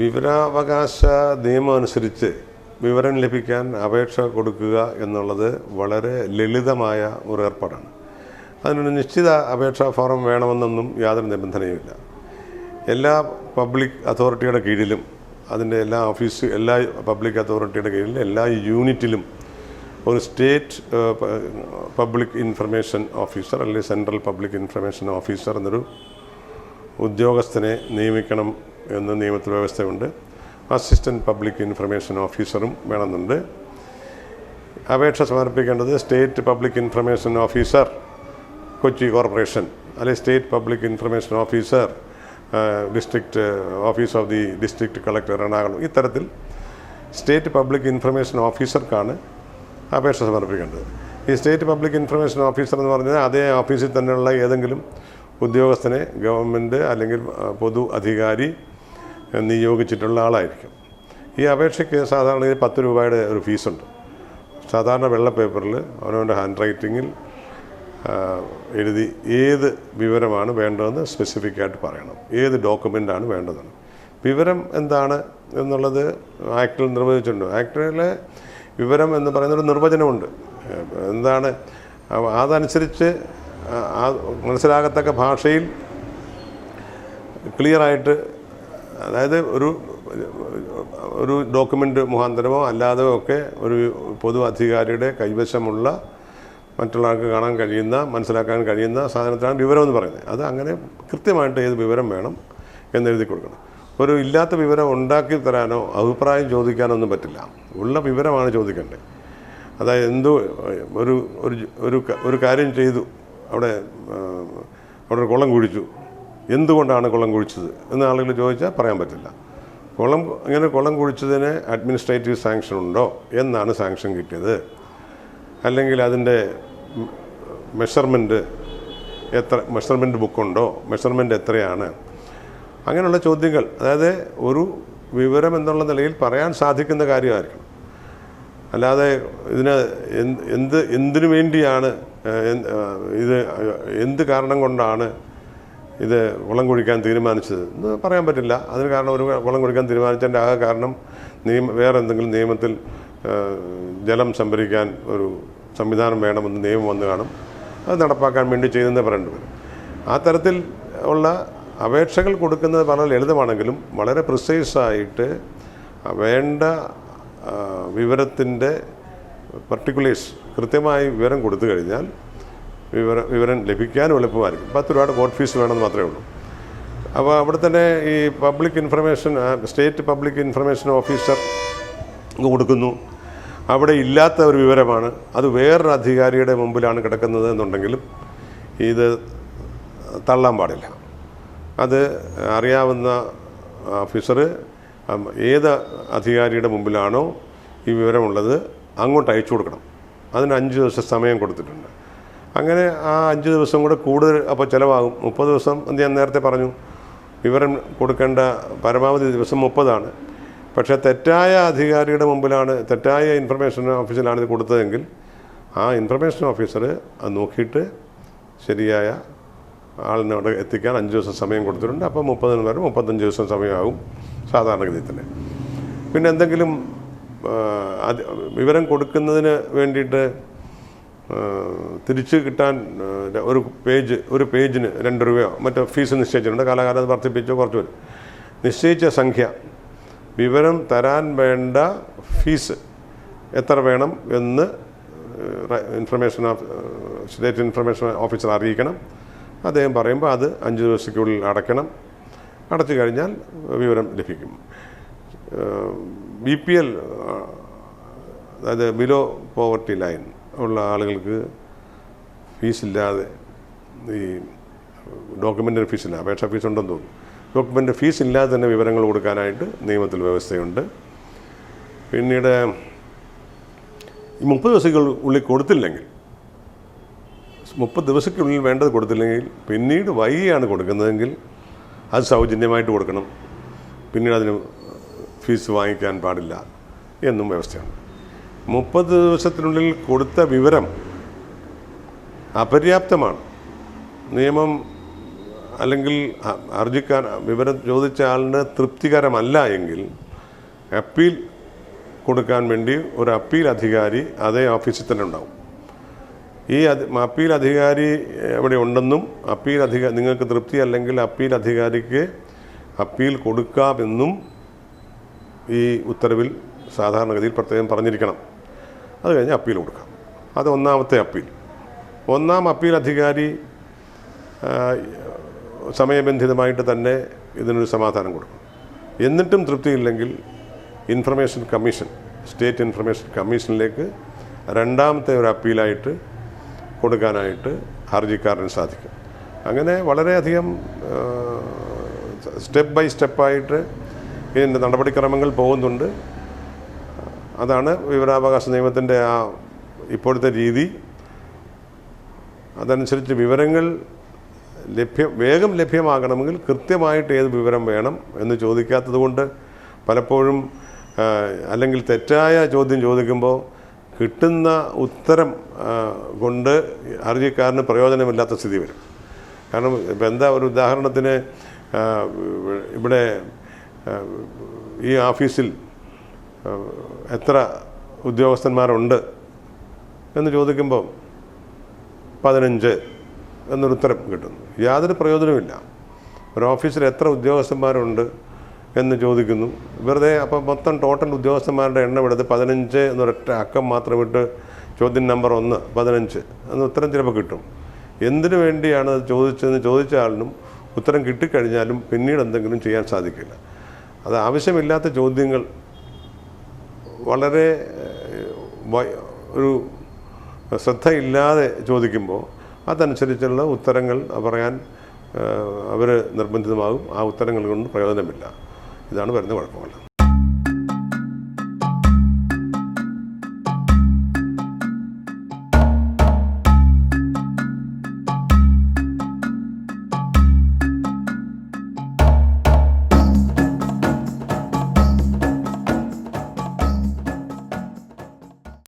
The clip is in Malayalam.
വിവരാവകാശ നിയമം അനുസരിച്ച് വിവരം ലഭിക്കാൻ അപേക്ഷ കൊടുക്കുക എന്നുള്ളത് വളരെ ലളിതമായ ഒരു ഏർപ്പാടാണ്. അതിനൊരു നിശ്ചിത അപേക്ഷാ ഫോറം വേണമെന്നൊന്നും യാതൊരു നിബന്ധനയുമില്ല. എല്ലാ പബ്ലിക് അതോറിറ്റിയുടെ കീഴിലും അതിന്റെ എല്ലാ ഓഫീസ് എല്ലാ പബ്ലിക് അതോറിറ്റിയുടെ കീഴിലും എല്ലാ യൂണിറ്റിലും ഒരു സ്റ്റേറ്റ് പബ്ലിക് ഇൻഫർമേഷൻ ഓഫീസർ അല്ലെങ്കിൽ സെൻട്രൽ പബ്ലിക് ഇൻഫർമേഷൻ ഓഫീസർ എന്നൊരു ഉദ്യോഗസ്ഥനെ നിയമിക്കണം എന്ന് നിയമത്തിൽ വ്യവസ്ഥയുണ്ട് അസിസ്റ്റന്റ് പബ്ലിക് ഇൻഫർമേഷൻ ഓഫീസറും വേണമെന്നുണ്ട്. അപേക്ഷ സമർപ്പിക്കേണ്ടത് state public information officer Kochi corporation അല്ലെങ്കിൽ state public information officer district office of the district collector Ernakulam. ഇത്തരത്തിൽ സ്റ്റേറ്റ് പബ്ലിക് ഇൻഫർമേഷൻ ഓഫീസർക്കാണ് അപേക്ഷ സമർപ്പിക്കേണ്ടത്. ഈ സ്റ്റേറ്റ് പബ്ലിക് ഇൻഫർമേഷൻ ഓഫീസർ എന്ന് പറഞ്ഞാൽ അതേ ഓഫീസിൽ തന്നെയുള്ള ഏതെങ്കിലും ഉദ്യോഗസ്ഥനെ ഗവൺമെന്റ് അല്ലെങ്കിൽ പൊതു അധികാരി നിയോഗിച്ചിട്ടുള്ള ആളായിരിക്കും. ഈ അപേക്ഷയ്ക്ക് സാധാരണ ഇത് പത്ത് രൂപയുടെ ഒരു ഫീസുണ്ട്. സാധാരണ വെള്ള പേപ്പറിൽ അവനവന്റെ ഹാൻഡ് റൈറ്റിങ്ങിൽ എഴുതി ഏത് വിവരമാണ് വേണ്ടതെന്ന് സ്പെസിഫിക് ആയിട്ട് പറയണം. ഏത് ഡോക്യുമെന്റാണ് വേണ്ടതെന്ന്. വിവരം എന്താണ് എന്നുള്ളത് ആക്ടിൽ നിർവചിച്ചിട്ടുണ്ട്. ആക്ടിലെ വിവരം എന്ന് പറയുന്നൊരു നിർവചനമുണ്ട്. എന്താണ് അതനുസരിച്ച് മനസ്സിലാകത്തക്ക ഭാഷയിൽ ക്ലിയറായിട്ട് അതായത് ഒരു ഒരു ഡോക്യുമെന്റ് മുഖാന്തരമോ അല്ലാതെയോ ഒക്കെ ഒരു പൊതു അധികാരിയുടെ കൈവശമുള്ള മറ്റുള്ള ആൾക്ക് കാണാൻ കഴിയുന്ന മനസ്സിലാക്കാൻ കഴിയുന്ന സാധനത്തിലാണ് വിവരം എന്ന് പറയുന്നത്. അത് അങ്ങനെ കൃത്യമായിട്ട് ഏത് വിവരം വേണം എന്നെഴുതി കൊടുക്കണം. ഒരു ഇല്ലാത്ത വിവരം ഉണ്ടാക്കി തരാനോ അഭിപ്രായം ചോദിക്കാനോ ഒന്നും പറ്റില്ല. ഉള്ള വിവരമാണ് ചോദിക്കേണ്ടത്. അതായത് എന്തോ ഒരു ഒരു ഒരു കാര്യം ചെയ്തു. അവിടെ അവിടെ കുളം കുഴിച്ചു. എന്തുകൊണ്ടാണ് കുളം കുഴിച്ചത് എന്ന് ആളുകൾ ചോദിച്ചാൽ പറയാൻ പറ്റില്ല. കുളം ഇങ്ങനെ കുളം കുഴിച്ചതിന് അഡ്മിനിസ്ട്രേറ്റീവ് സാങ്ഷൻ ഉണ്ടോ എന്നാണ് സാങ്ഷൻ കിട്ടിയത്. അല്ലെങ്കിൽ അതിന്റെ മെഷർമെന്റ് എത്ര മെഷർമെന്റ് ബുക്കുണ്ടോ മെഷർമെന്റ് എത്രയാണ്? അങ്ങനെയുള്ള ചോദ്യങ്ങൾ. അതായത് ഒരു വിവരം എന്നുള്ള നിലയിൽ പറയാൻ സാധിക്കുന്ന കാര്യമായിരിക്കും. അല്ലാതെ ഇതിന് എന്ത് എന്ത് എന്തിനു വേണ്ടിയാണ് ഇത് എന്ത് കാരണം കൊണ്ടാണ് ഇത് കുളം കുഴിക്കാൻ തീരുമാനിച്ചത്. എന്ന് പറയാൻ പറ്റില്ല. അതിന് കാരണം ഒരു കുളം കുഴിക്കാൻ തീരുമാനിച്ചതിന്റെ ആകെ കാരണം നിയമ വേറെ എന്തെങ്കിലും നിയമത്തിൽ ജലം സംഭരിക്കാൻ ഒരു സംവിധാനം വേണമെന്ന് നിയമം വന്നു കാണും. അത് നടപ്പാക്കാൻ വേണ്ടി ചെയ്യുന്നതെന്ന് പറയേണ്ടി വരും. ആ തരത്തിൽ ഉള്ള അപേക്ഷകൾ കൊടുക്കുന്നത് വളരെ ലളിതമാണെങ്കിലും വളരെ പ്രിസൈസായിട്ട് വേണ്ട വിവരത്തിന്റെ പർട്ടിക്കുലേഴ്സ് കൃത്യമായി വിവരം കൊടുത്തു കഴിഞ്ഞാൽ വിവര വിവരം ലഭിക്കാനും എളുപ്പമായിരിക്കും. പത്ത് രൂപയുടെ കോർട്ട് ഫീസ് വേണമെന്ന് മാത്രമേ ഉള്ളൂ. അപ്പോൾ അവിടെ തന്നെ ഈ public information state public information officer കൊടുക്കുന്നു. അവിടെ ഇല്ലാത്ത ഒരു വിവരമാണ്. അത് വേറൊരു അധികാരിയുടെ മുമ്പിലാണ് കിടക്കുന്നത് എന്നുണ്ടെങ്കിലും ഇത് തള്ളാൻ പാടില്ല. അത് അറിയാവുന്ന ഓഫീസർ ഏത് അധികാരിയുടെ മുമ്പിലാണോ ഈ വിവരമുള്ളത് അങ്ങോട്ട് അയച്ചു കൊടുക്കണം. അതിന് അഞ്ച് ദിവസം സമയം കൊടുത്തിട്ടുണ്ട്. അങ്ങനെ ആ അഞ്ച് ദിവസം കൂടെ കൂടുതൽ അപ്പോൾ ചിലവാകും. മുപ്പത് ദിവസം ഞാൻ നേരത്തെ പറഞ്ഞു. വിവരം കൊടുക്കേണ്ട പരമാവധി ദിവസം മുപ്പതാണ്. പക്ഷേ തെറ്റായ അധികാരിയുടെ മുമ്പിലാണ് തെറ്റായ ഇൻഫർമേഷൻ ഓഫീസിലാണ് ഇത് കൊടുത്തതെങ്കിൽ ആ ഇൻഫർമേഷൻ ഓഫീസർ അത് നോക്കിയിട്ട് ശരിയായ ആളിനോട് എത്തിക്കാൻ അഞ്ച് ദിവസം സമയം കൊടുത്തിട്ടുണ്ട്. അപ്പോൾ മുപ്പതിന് വരെ മുപ്പത്തഞ്ച് ദിവസം സമയമാകും സാധാരണഗതിയിൽ തന്നെ. പിന്നെ എന്തെങ്കിലും വിവരം കൊടുക്കുന്നതിന് വേണ്ടിയിട്ട് തിരിച്ച് കിട്ടാൻ ഒരു പേജ് ഒരു പേജിന് രണ്ട് രൂപയോ മറ്റോ ഫീസ് നിശ്ചയിച്ചിട്ടുണ്ട്. കാലാകാലം അത് വർദ്ധിപ്പിച്ചോ കുറച്ച് വരും നിശ്ചയിച്ച സംഖ്യ. വിവരം തരാൻ വേണ്ട ഫീസ് എത്ര വേണം എന്ന് information of state information officer അറിയിക്കണം. അദ്ദേഹം പറയുമ്പോൾ അത് അഞ്ച് ദിവസത്തിനുള്ളിൽ അടയ്ക്കണം. അടച്ചു കഴിഞ്ഞാൽ വിവരം ലഭിക്കും. ബി പി എൽ അതായത് ബിലോ പോവർട്ടി ലൈൻ ഉള്ള ആളുകൾക്ക് ഫീസില്ലാതെ ഈ ഡോക്യുമെന്ററി ഫീസില്ല അപേക്ഷാ ഫീസ് ഉണ്ടെന്ന് തോന്നുന്നു. ഡോക്യുമെന്റ് ഫീസ് ഇല്ലാതെ തന്നെ വിവരങ്ങൾ കൊടുക്കാനായിട്ട് നിയമത്തിൽ വ്യവസ്ഥയുണ്ട്. പിന്നീട് ഈ മുപ്പത് ദിവസത്തിനുള്ളിൽ കൊടുത്തില്ലെങ്കിൽ മുപ്പത് ദിവസത്തിനുള്ളിൽ വേണ്ടത് കൊടുത്തില്ലെങ്കിൽ പിന്നീട് വൈകിയാണ് കൊടുക്കുന്നതെങ്കിൽ അത് സൗജന്യമായിട്ട് കൊടുക്കണം. പിന്നീട് അതിന് ഫീസ് വാങ്ങിക്കാൻ പാടില്ല എന്നും വ്യവസ്ഥയാണ് മുപ്പത് ദിവസത്തിനുള്ളിൽ കൊടുത്ത വിവരം അപര്യാപ്തമാണ്. നിയമം അല്ലെങ്കിൽ ഹർജിക്കാർ വിവരം ചോദിച്ച ആളിന് തൃപ്തികരമല്ല എങ്കിൽ അപ്പീൽ കൊടുക്കാൻ വേണ്ടി ഒരു അപ്പീൽ അധികാരി അതേ ഓഫീസിൽ തന്നെ ഉണ്ടാവും. ഈ അപ്പീൽ അധികാരി അവിടെ ഉണ്ടെന്നും അപ്പീൽ അധിക നിങ്ങൾക്ക് തൃപ്തി അല്ലെങ്കിൽ അപ്പീൽ അധികാരിക്ക് അപ്പീൽ കൊടുക്കാമെന്നും ഈ ഉത്തരവിൽ സാധാരണഗതിയിൽ പ്രത്യേകം പറഞ്ഞിരിക്കണം. അത് കഴിഞ്ഞ് അപ്പീൽ കൊടുക്കാം. അത് ഒന്നാമത്തെ അപ്പീൽ. ഒന്നാം അപ്പീൽ അധികാരി സമയബന്ധിതമായിട്ട് തന്നെ ഇതിനൊരു സമാധാനം കൊടുക്കും. എന്നിട്ടും തൃപ്തിയില്ലെങ്കിൽ ഇൻഫർമേഷൻ കമ്മീഷൻ സ്റ്റേറ്റ് ഇൻഫർമേഷൻ കമ്മീഷനിലേക്ക് രണ്ടാമത്തെ ഒരു അപ്പീലായിട്ട് കൊടുക്കാനായിട്ട് ഹർജിക്കാരന് സാധിക്കും. അങ്ങനെ വളരെയധികം സ്റ്റെപ്പ് ബൈ സ്റ്റെപ്പായിട്ട് ഇതിന്റെ നടപടിക്രമങ്ങൾ പോകുന്നുണ്ട്. അതാണ് വിവരാവകാശ നിയമത്തിന്റെ ആ ഇപ്പോഴത്തെ രീതി. അതനുസരിച്ച് വിവരങ്ങൾ ലഭ്യ വേഗം ലഭ്യമാകണമെങ്കിൽ കൃത്യമായിട്ട് ഏത് വിവരം വേണം എന്ന് ചോദിക്കാത്തത് കൊണ്ട് പലപ്പോഴും അല്ലെങ്കിൽ തെറ്റായ ചോദ്യം ചോദിക്കുമ്പോൾ കിട്ടുന്ന ഉത്തരം കൊണ്ട് ഹർജിക്കാരന് പ്രയോജനമില്ലാത്ത സ്ഥിതി വരും. കാരണം ഇപ്പം എന്താ ഒരു ഉദാഹരണത്തിന് ഇവിടെ ഈ ഓഫീസിൽ എത്ര ഉദ്യോഗസ്ഥന്മാരുണ്ട് എന്ന് ചോദിക്കുമ്പോൾ പതിനഞ്ച് എന്നൊരു ഉത്തരം കിട്ടുന്നു. യാതൊരു പ്രയോജനവുമില്ല. ഒരു ഓഫീസിൽ എത്ര ഉദ്യോഗസ്ഥന്മാരുണ്ട് എന്ന് ചോദിക്കുന്നു. വെറുതെ അപ്പം മൊത്തം ടോട്ടൽ ഉദ്യോഗസ്ഥന്മാരുടെ എണ്ണം എടുത്ത് പതിനഞ്ച് എന്നൊരൊറ്റ അക്കം മാത്രം ഇട്ട് ചോദ്യം നമ്പർ ഒന്ന് പതിനഞ്ച് എന്ന് ഉത്തരം ചിലപ്പോൾ കിട്ടും. എന്തിനു വേണ്ടിയാണ് അത് ചോദിച്ചതെന്ന് ചോദിച്ച ആളിനും ഉത്തരം കിട്ടിക്കഴിഞ്ഞാലും പിന്നീട് എന്തെങ്കിലും ചെയ്യാൻ സാധിക്കില്ല. അത് ആവശ്യമില്ലാത്ത ചോദ്യങ്ങൾ വളരെ ഒരു ശ്രദ്ധയില്ലാതെ ചോദിക്കുമ്പോൾ അതനുസരിച്ചുള്ള ഉത്തരങ്ങൾ പറയാൻ അവർ നിർബന്ധിതമാകും. ആ ഉത്തരങ്ങൾ കൊണ്ട് പ്രയോജനമില്ല. ഇതാണ് വരുന്ന കുഴപ്പങ്ങൾ